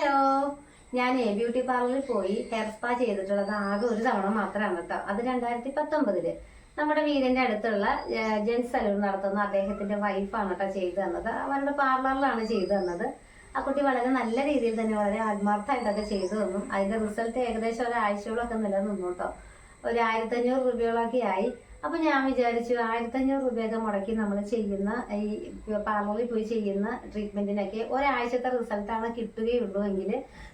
Hello. ഞാൻ A beauty പാർലറിൽ പോയി ഹെയർ സ്പാ ചെയ്തിട്ടുള്ളത് ആകെ ഒരു തവണ മാത്രമാണ് കേട്ടോ. അത് രണ്ടായിരത്തി പത്തൊമ്പതിൽ നമ്മുടെ വീടിന്റെ അടുത്തുള്ള ജെൻസ് സലൂൺ നടത്തുന്ന അദ്ദേഹത്തിന്റെ വൈഫാണ് കേട്ടോ ചെയ്തു തന്നത്. അവരുടെ പാർലറിലാണ് ചെയ്തു തന്നത്. ആ കുട്ടി വളരെ നല്ല രീതിയിൽ തന്നെ വളരെ ആത്മാർത്ഥമായിട്ടൊക്കെ ചെയ്തു തന്നു. അതിന്റെ റിസൾട്ട് ഏകദേശം ഒരാഴ്ചയോളൊക്കെ നിലനിന്നു കേട്ടോ. ഒരു ആയിരത്തഞ്ഞൂറ് രൂപയോളൊക്കെ ആയി. അപ്പൊ ഞാൻ വിചാരിച്ചു ആയിരത്തഞ്ഞൂറ് രൂപയൊക്കെ മുടക്കി നമ്മൾ ചെയ്യുന്ന ഈ പാർലറിൽ പോയി ചെയ്യുന്ന ട്രീറ്റ്മെന്റിനൊക്കെ ഒരാഴ്ചത്തെ റിസൾട്ടാണ് കിട്ടുകയുള്ളൂ എങ്കിൽ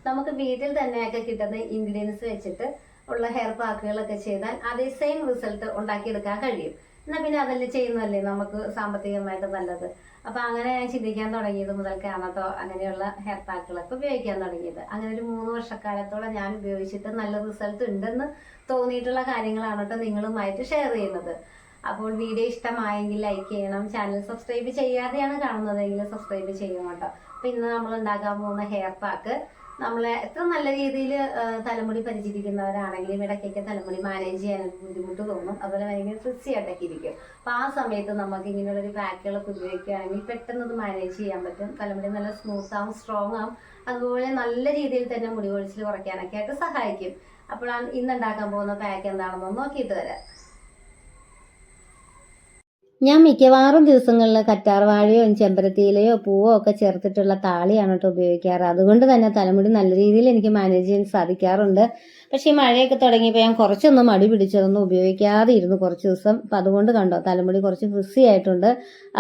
നമുക്ക് വീട്ടിൽ തന്നെയൊക്കെ കിട്ടുന്ന ഇൻഗ്രീഡിയൻസ് വെച്ചിട്ട് ഉള്ള ഹെയർ പാക്കുകളൊക്കെ ചെയ്താൽ അതേ സെയിം റിസൾട്ട് ഉണ്ടാക്കിയെടുക്കാൻ കഴിയും. എന്നാ പിന്നെ അതല്ലേ ചെയ്യുന്നതല്ലേ? നമുക്ക് സാമ്പത്തികമായിട്ട് നല്ലത്. അപ്പൊ അങ്ങനെ ഞാൻ ചിന്തിക്കാൻ തുടങ്ങിയത് മുതൽക്കാണ് കേട്ടോ അങ്ങനെയുള്ള ഹെയർ പാക്കുകളൊക്കെ ഉപയോഗിക്കാൻ തുടങ്ങിയത്. അങ്ങനെ ഒരു മൂന്ന് വർഷക്കാലത്തോളം ഞാൻ ഉപയോഗിച്ചിട്ട് നല്ല റിസൾട്ട് ഉണ്ടെന്ന് തോന്നിയിട്ടുള്ള കാര്യങ്ങളാണ് കേട്ടോ നിങ്ങളുമായിട്ട് ഷെയർ ചെയ്യുന്നത്. അപ്പോൾ വീഡിയോ ഇഷ്ടമായെങ്കിൽ ലൈക്ക് ചെയ്യണം. ചാനൽ സബ്സ്ക്രൈബ് ചെയ്യാതെയാണ് കാണുന്നതെങ്കിൽ സബ്സ്ക്രൈബ് ചെയ്യണം കേട്ടോ. അപ്പൊ ഇന്ന് നമ്മൾ ഉണ്ടാക്കാൻ പോകുന്ന ഹെയർ പാക്ക് നമ്മളെ എത്ര നല്ല രീതിയിൽ തലമുടി പരിചരിക്കുന്നവരാണെങ്കിലും ഇടയ്ക്കൊക്കെ തലമുടി മാനേജ് ചെയ്യാൻ ബുദ്ധിമുട്ട് തോന്നും. അതുപോലെ ഭയങ്കര ഫ്രിസി ആയിട്ടൊക്കെ ഇരിക്കും. അപ്പൊ ആ സമയത്ത് നമുക്ക് ഇങ്ങനെയുള്ള ഒരു പാക്കുകളൊക്കെ ഉപയോഗിക്കുകയാണെങ്കിൽ പെട്ടെന്ന് അത് മാനേജ് ചെയ്യാൻ പറ്റും. തലമുടി നല്ല സ്മൂത്ത് ആവും സ്ട്രോങ് ആവും. അതുപോലെ നല്ല രീതിയിൽ തന്നെ മുടി കൊഴിച്ചിൽ കുറയ്ക്കാനൊക്കെ ആയിട്ട് സഹായിക്കും. അപ്പോഴാണ് ഇന്ന് ഉണ്ടാക്കാൻ പോകുന്ന പാക്ക് എന്താണെന്ന് നോക്കിയിട്ട് വരാം. ഞാൻ മിക്കവാറും ദിവസങ്ങളിൽ കറ്റാർവാഴയോ ചെമ്പരത്തിയിലയോ പൂവോ ഒക്കെ ചേർത്തിട്ടുള്ള താളിയാണ് കേട്ടോ ഉപയോഗിക്കാറ്. അതുകൊണ്ട് തന്നെ തലമുടി നല്ല രീതിയിൽ എനിക്ക് മാനേജ് ചെയ്യാൻ സാധിക്കാറുണ്ട്. പക്ഷേ ഈ മഴയൊക്കെ തുടങ്ങിയപ്പോൾ ഞാൻ കുറച്ചൊന്നും മടി പിടിച്ചതൊന്നും ഉപയോഗിക്കാതെ ഇരുന്നു കുറച്ച് ദിവസം. അപ്പം അതുകൊണ്ട് കണ്ടോ തലമുടി കുറച്ച് ഫ്രിസി ആയിട്ടുണ്ട്.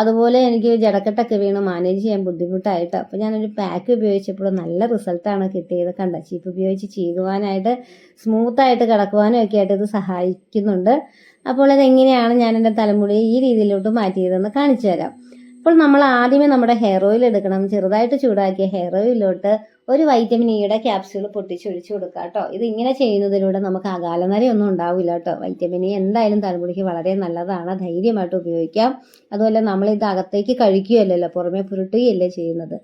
അതുപോലെ എനിക്ക് ജടക്കെട്ടൊക്കെ വീണ് മാനേജ് ചെയ്യാൻ ബുദ്ധിമുട്ടായിട്ട്. അപ്പോൾ ഞാനൊരു പാക്ക് ഉപയോഗിച്ചപ്പോൾ നല്ല റിസൾട്ടാണ് കിട്ടിയത് കണ്ട. ചീപ്പ് ഉപയോഗിച്ച് ചീകുവാനായിട്ട് സ്മൂത്തായിട്ട് കിടക്കുവാനും ഒക്കെ ആയിട്ട് ഇത് സഹായിക്കുന്നുണ്ട്. അപ്പോൾ അതെങ്ങനെയാണ് ഞാൻ എന്റെ തലമുടി ഈ രീതിയിലോട്ട് മാറ്റിയതെന്ന് കാണിച്ചു തരാം. അപ്പോൾ നമ്മൾ ആദ്യമേ നമ്മുടെ ഹെയർ ഓയിൽ എടുക്കണം. ചെറുതായിട്ട് ചൂടാക്കിയ ഹെയർ ഓയിലോട്ട് ഒരു വൈറ്റമിൻ ഇയുടെ ക്യാപ്സ്യൂൾ പൊട്ടിച്ചൊഴിച്ചു കൊടുക്കുക കേട്ടോ. ഇത് ഇങ്ങനെ ചെയ്യുന്നതിലൂടെ നമുക്ക് അകാലനരയൊന്നും ഉണ്ടാവില്ല കേട്ടോ. വൈറ്റമിൻ ഇ എന്തായാലും തലമുടിക്ക് വളരെ നല്ലതാണ്. ധൈര്യമായിട്ട് ഉപയോഗിക്കാം. അതുപോലെ നമ്മൾ ഇത് അകത്തേക്ക് കഴിക്കുകയല്ലല്ലോ. പുറമെ പുരട്ടുകയല്ലേ ചെയ്യുന്നത്.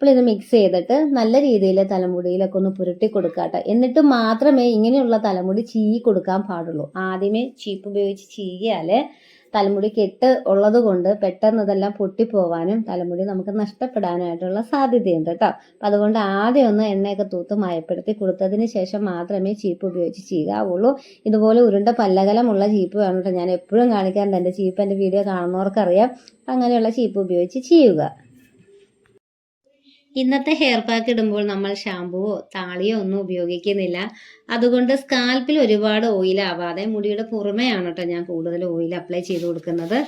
അപ്പോൾ ഇത് മിക്സ് ചെയ്തിട്ട് നല്ല രീതിയിൽ തലമുടിയിലൊക്കെ ഒന്ന് പുരട്ടി കൊടുക്കുക കേട്ടോ എന്നിട്ട് മാത്രമേ ഇങ്ങനെയുള്ള തലമുടി ചീകി കൊടുക്കാൻ പാടുള്ളൂ. ആദ്യമേ ചീപ്പ് ഉപയോഗിച്ച് ചീകിയാൽ തലമുടി കെട്ട് ഉള്ളത് കൊണ്ട് പെട്ടെന്ന് ഇതെല്ലാം പൊട്ടിപ്പോവാനും തലമുടി നമുക്ക് നഷ്ടപ്പെടാനായിട്ടുള്ള സാധ്യതയുണ്ട് കേട്ടോ അപ്പം അതുകൊണ്ട് ആദ്യം ഒന്ന് എണ്ണയൊക്കെ തൂത്ത് മയപ്പെടുത്തി കൊടുത്തതിന് ശേഷം മാത്രമേ ചീപ്പ് ഉപയോഗിച്ച് ചെയ്യാവുള്ളൂ ഇതുപോലെ ഉരുണ്ട പല്ലകലമുള്ള ചീപ്പ് വേണം കേട്ടോ ഞാൻ എപ്പോഴും കാണിക്കാൻ എന്റെ ചീപ്പ് എന്റെ വീഡിയോ കാണുന്നവർക്കറിയാം. അങ്ങനെയുള്ള ചീപ്പ് ഉപയോഗിച്ച് ചെയ്യുക ഇന്നത്തെ ഹെയർ പാക്ക് ഇടുമ്പോൾ നമ്മൾ ഷാമ്പുവോ താളിയോ ഒന്നും ഉപയോഗിക്കുന്നില്ല. അതുകൊണ്ട് സ്കാൽപ്പിൽ ഒരുപാട് ഓയിൽ ആവാതെ മുടിയുടെ പുറമെയാണ് കേട്ടോ ഞാൻ കൂടുതൽ ഓയിൽ അപ്ലൈ ചെയ്ത് കൊടുക്കുന്നത്.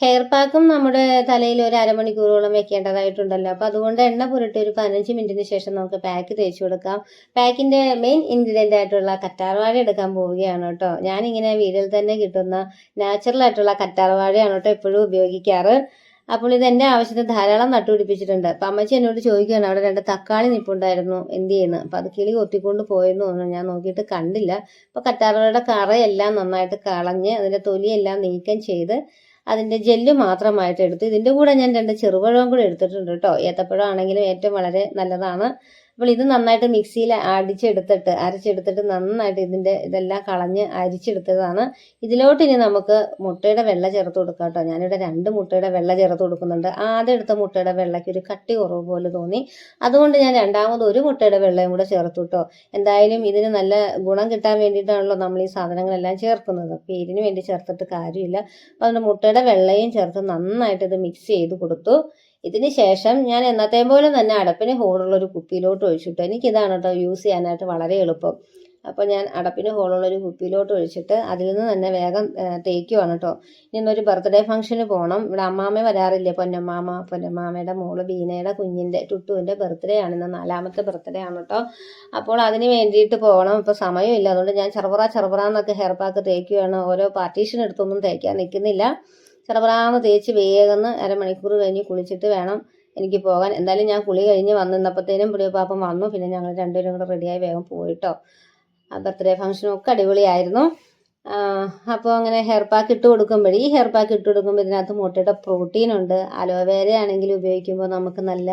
ഹെയർ പാക്കും നമ്മുടെ തലയിൽ ഒരു അരമണിക്കൂറോളം വെക്കേണ്ടതായിട്ടുണ്ടല്ലോ. അപ്പോൾ അതുകൊണ്ട് എണ്ണ പുരട്ടി ഒരു പതിനഞ്ച് മിനിറ്റിന് ശേഷം നമുക്ക് പാക്ക് തേച്ചു കൊടുക്കാം. പാക്കിന്റെ മെയിൻ ഇൻഗ്രീഡിയന്റ് ആയിട്ടുള്ള കറ്റാർവാഴ എടുക്കാൻ പോവുകയാണ് കേട്ടോ ഞാനിങ്ങനെ വീട്ടിൽ തന്നെ കിട്ടുന്ന നാച്ചുറൽ ആയിട്ടുള്ള കറ്റാർവാഴയാണ് കേട്ടോ എപ്പോഴും ഉപയോഗിക്കാറ്. അപ്പോൾ ഇത് എന്റെ ആവശ്യത്തിന് ധാരാളം നട്ടുപിടിപ്പിച്ചിട്ടുണ്ട് അപ്പം അമ്മച്ചി എന്നോട് ചോദിക്കുകയാണ് അവിടെ രണ്ട് തക്കാളി നിപ്പുണ്ടായിരുന്നു എന്ത് ചെയ്യുന്നു? അപ്പം അത് കിളി കൊത്തിക്കൊണ്ട് പോയെന്ന് തോന്നുന്നു ഞാൻ നോക്കിയിട്ട് കണ്ടില്ല. അപ്പോൾ കറ്റാറുകളുടെ കറയെല്ലാം നന്നായിട്ട് കളഞ്ഞ് അതിന്റെ തൊലിയെല്ലാം നീക്കം ചെയ്ത് അതിന്റെ ജെല്ല് മാത്രമായിട്ട് എടുത്തു. ഇതിന്റെ കൂടെ ഞാൻ രണ്ട് ചെറുപഴവും കൂടെ എടുത്തിട്ടുണ്ട് കേട്ടോ. ഏത്തപ്പഴം ആണെങ്കിലും ഏറ്റവും വളരെ നല്ലതാണ്. അപ്പോൾ ഇത് നന്നായിട്ട് മിക്സിയിൽ അടിച്ചെടുത്തിട്ട് അരച്ചെടുത്തിട്ട് നന്നായിട്ട് ഇതിന്റെ ഇതെല്ലാം കളഞ്ഞ് അരിച്ചെടുത്തതാണ്. ഇതിലോട്ട് ഇനി നമുക്ക് മുട്ടയുടെ വെള്ള ചേർത്ത് കൊടുക്കാം കേട്ടോ. ഞാനിവിടെ രണ്ട് മുട്ടയുടെ വെള്ള ചേർത്ത് കൊടുക്കുന്നുണ്ട്. ആദ്യം എടുത്ത മുട്ടയുടെ വെള്ളയ്ക്ക് ഒരു കട്ടി കുറവ് പോലെ തോന്നി. അതുകൊണ്ട് ഞാൻ രണ്ടാമത് ഒരു മുട്ടയുടെ വെള്ളയും കൂടെ ചേർത്തു കേട്ടോ. എന്തായാലും ഇതിന് നല്ല ഗുണം കിട്ടാൻ വേണ്ടിയിട്ടാണല്ലോ നമ്മൾ ഈ സാധനങ്ങളെല്ലാം ചേർക്കുന്നത്. പേരിന് വേണ്ടി ചേർത്തിട്ട് കാര്യമില്ല. അപ്പോൾ അതുകൊണ്ട് മുട്ടയുടെ വെള്ളയും ചേർത്ത് നന്നായിട്ട് ഇത് മിക്സ് ചെയ്ത് കൊടുത്തു. ഇതിന് ശേഷം ഞാൻ എന്നത്തെ പോലെ തന്നെ അടപ്പിന് ഹോളുള്ള ഒരു കുപ്പിയിലോട്ട് ഒഴിച്ചിട്ടു. എനിക്കിതാണ് കേട്ടോ യൂസ് ചെയ്യാനായിട്ട് വളരെ എളുപ്പം. അപ്പോൾ ഞാൻ അടപ്പിന് ഹോളുള്ള ഒരു കുപ്പിയിലോട്ട് ഒഴിച്ചിട്ട് അതിൽ നിന്ന് തന്നെ വേഗം തേക്കുവാണ് കേട്ടോ ഇന്നൊരു ബർത്ത്ഡേ ഫംഗ്ഷന് പോകണം ഇവിടെ അമ്മാമ്മ വരാറില്ലേ? പൊന്നമ്മാമ പൊന്നമ്മാമയുടെ മോൾ ബീനയുടെ കുഞ്ഞിന്റെ ടുട്ടുവിന്റെ ബർത്ത്ഡേ ആണ്. ഇന്ന് നാലാമത്തെ ബർത്ത്ഡേ ആണ് കേട്ടോ അപ്പോൾ അതിന് വേണ്ടിയിട്ട് പോകണം. ഇപ്പോൾ സമയമില്ല. അതുകൊണ്ട് ഞാൻ ചെറുപറ ചെറുപറ എന്നൊക്കെ ഹെയർ പാക്ക് തേക്കുകയാണ് ഓരോ പാർട്ടീഷൻ എടുത്തൊന്നും തേക്കാൻ നിൽക്കുന്നില്ല. ചെറുപറാന്ന് തേച്ച് വേഗം അരമണിക്കൂർ കഴിഞ്ഞ് കുളിച്ചിട്ട് വേണം എനിക്ക് പോകാൻ. എന്തായാലും ഞാൻ കുളി കഴിഞ്ഞ് വന്നിരുന്നപ്പോഴത്തേനും പുളിയപ്പാപ്പം വന്നു. പിന്നെ ഞങ്ങൾ രണ്ടുപേരും കൂടെ റെഡിയായി വേഗം പോയിട്ടോ. ആ ബർത്ത്ഡേ ഫംഗ്ഷനും ഒക്കെ അടിപൊളിയായിരുന്നു. അപ്പോൾ അങ്ങനെ ഹെയർ പാക്ക് ഇട്ട് കൊടുക്കുമ്പോൾ ഈ ഹെയർ പാക്ക് ഇട്ട് കൊടുക്കുമ്പോൾ ഇതിനകത്ത് മുട്ടയുടെ പ്രോട്ടീൻ ഉണ്ട്. അലോവേര ആണെങ്കിൽ ഉപയോഗിക്കുമ്പോൾ നമുക്ക് നല്ല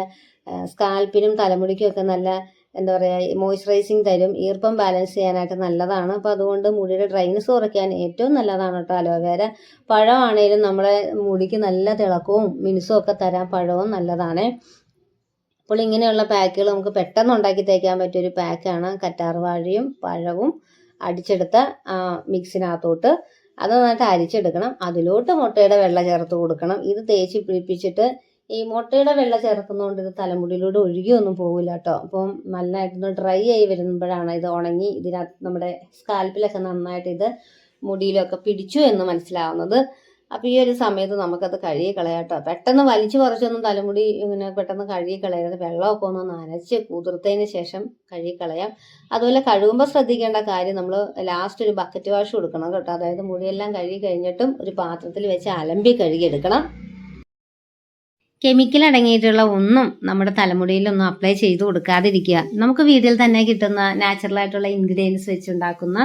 സ്കാൽപ്പിനും തലമുടിക്കും ഒക്കെ നല്ല എന്താ പറയുക മോയ്സ്ചറൈസിങ് തരും. ഈർപ്പം ബാലൻസ് ചെയ്യാനായിട്ട് നല്ലതാണ്. അപ്പോൾ അതുകൊണ്ട് മുടിയുടെ ഡ്രൈനസ് കുറയ്ക്കാൻ ഏറ്റവും നല്ലതാണ് കേട്ടോ അലോവേര പഴമാണേലും നമ്മളെ മുടിക്ക് നല്ല തിളക്കവും മിനുസും ഒക്കെ തരാൻ പഴവും നല്ലതാണ്. അപ്പോൾ ഇങ്ങനെയുള്ള പാക്കുകൾ നമുക്ക് പെട്ടെന്ന് ഉണ്ടാക്കി തേക്കാൻ പറ്റിയ ഒരു പാക്കാണ് കറ്റാർവാഴയും പഴവും അടിച്ചെടുത്ത മിക്സിനകത്തോട്ട് അത് നന്നായിട്ട് അരിച്ചെടുക്കണം. അതിലോട്ട് മുട്ടയുടെ വെള്ളം ചേർത്ത് കൊടുക്കണം. ഇത് തേച്ച് പിടിപ്പിച്ചിട്ട് ഈ മുട്ടയുടെ വെള്ള ചേർക്കുന്നതുകൊണ്ട് ഇത് തലമുടിയിലൂടെ ഒഴുകിയൊന്നും പോകില്ല കേട്ടോ അപ്പം നല്ലതായിട്ടൊന്ന് ഡ്രൈ ആയി വരുമ്പോഴാണ് ഇത് ഉണങ്ങി ഇതിനകത്ത് നമ്മുടെ സ്കാൽപ്പിലൊക്കെ നന്നായിട്ട് ഇത് മുടിയിലൊക്കെ പിടിച്ചു എന്ന് മനസ്സിലാവുന്നത്. അപ്പം ഈ ഒരു സമയത്ത് നമുക്കത് കഴുകി കളയാട്ടോ പെട്ടെന്ന് വലിച്ചു പറിച്ചൊന്നും തലമുടി ഇങ്ങനെ പെട്ടെന്ന് കഴുകി കളയരുത്. വെള്ളമൊക്കെ ഒന്ന് നനച്ച് കുതിർത്തതിന് ശേഷം കഴുകി കളയാം. അതുപോലെ കഴുകുമ്പോൾ ശ്രദ്ധിക്കേണ്ട കാര്യം നമ്മൾ ലാസ്റ്റ് ഒരു ബക്കറ്റ് വാഷ് കൊടുക്കണം കേട്ടോ. അതായത് മുടിയെല്ലാം കഴുകി കഴിഞ്ഞിട്ടും ഒരു പാത്രത്തിൽ വെച്ച് അലമ്പി കഴുകിയെടുക്കണം കെമിക്കൽ അടങ്ങിയിട്ടുള്ള ഒന്നും നമ്മുടെ തലമുടിയിലൊന്നും അപ്ലൈ ചെയ്ത് കൊടുക്കാതിരിക്കുക. നമുക്ക് വീട്ടിൽ തന്നെ കിട്ടുന്ന നാച്ചുറൽ ആയിട്ടുള്ള ഇൻഗ്രീഡിയൻസ് വെച്ചുണ്ടാക്കുന്ന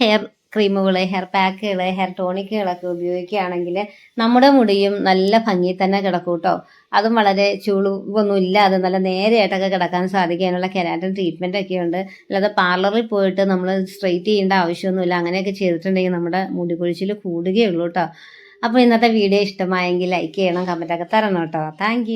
ഹെയർ ക്രീമുകൾ ഹെയർ പാക്കുകൾ ഹെയർ ടോണിക്കുകളൊക്കെ ഉപയോഗിക്കുകയാണെങ്കിൽ നമ്മുടെ മുടിയും നല്ല ഭംഗി തന്നെ കിടക്കും കേട്ടോ. അതും വളരെ ചുളിവൊന്നും ഇല്ലാതെ നല്ല നേരെയായിട്ടൊക്കെ കിടക്കാൻ സാധിക്കാനുള്ള കെരാറ്റിൻ ട്രീറ്റ്മെന്റ് ഒക്കെ ഉണ്ട് അല്ലാതെ പാർലറിൽ പോയിട്ട് നമ്മൾ സ്ട്രെയിറ്റ് ചെയ്യേണ്ട ആവശ്യമൊന്നുമില്ല. അങ്ങനെയൊക്കെ ചെയ്തിട്ടുണ്ടെങ്കിൽ നമ്മുടെ മുടി കൊഴിച്ചിൽ കൂടുകയുള്ളൂ കേട്ടോ. അപ്പോൾ ഇന്നത്തെ വീഡിയോ ഇഷ്ടമായെങ്കിൽ ലൈക്ക് ചെയ്യണം കമന്റൊക്കെ തരണം കേട്ടോ. താങ്ക്